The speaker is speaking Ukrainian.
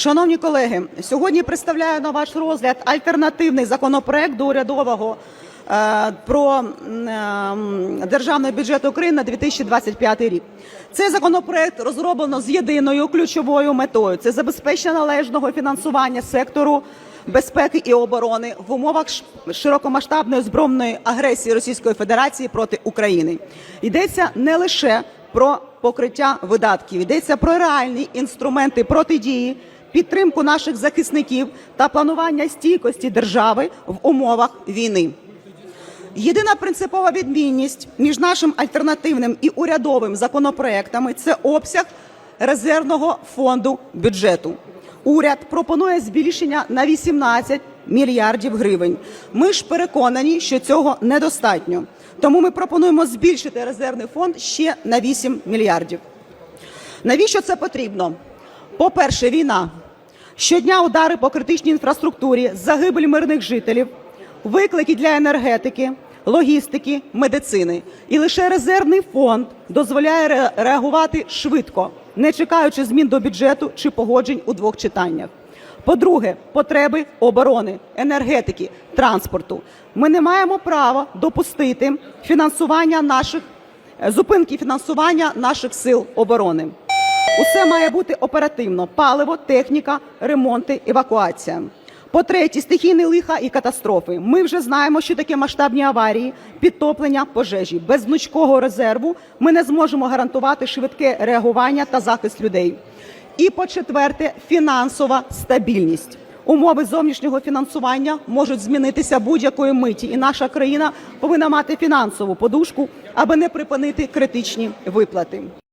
Шановні колеги, сьогодні представляю на ваш розгляд альтернативний законопроект до урядового е, про е, державний бюджет України на 2025 рік. Цей законопроект розроблено з єдиною ключовою метою це забезпечення належного фінансування сектору безпеки і оборони в умовах широкомасштабної збройної агресії Російської Федерації проти України. Йдеться не лише про покриття видатків, йдеться про реальні інструменти протидії, підтримку наших захисників та планування стійкості держави в умовах війни. Єдина принципова відмінність між нашим альтернативним і урядовим законопроектами це обсяг резервного фонду бюджету. Уряд пропонує збільшення на 18 мільярдів гривень. Ми ж переконані, що цього недостатньо. Тому ми пропонуємо збільшити резервний фонд ще на 8 мільярдів. Навіщо це потрібно? По-перше, війна. Щодня удари по критичній інфраструктурі, загибель мирних жителів, виклики для енергетики, логістики, медицини. І лише резервний фонд дозволяє реагувати швидко, не чекаючи змін до бюджету чи погоджень у двох читаннях. По-друге, потреби оборони, енергетики, транспорту. Ми не маємо права допустити фінансування наших е, зупинки фінансування наших сил оборони. Усе має бути оперативно: паливо, техніка, ремонти, евакуація. По-третє, стихійні лиха і катастрофи. Ми вже знаємо, що таке масштабні аварії, підтоплення, пожежі. Без гнучкого резерву ми не зможемо гарантувати швидке реагування та захист людей. І по-четверте, фінансова стабільність. Умови зовнішнього фінансування можуть змінитися будь-якої миті, і наша країна повинна мати фінансову подушку, аби не припинити критичні виплати.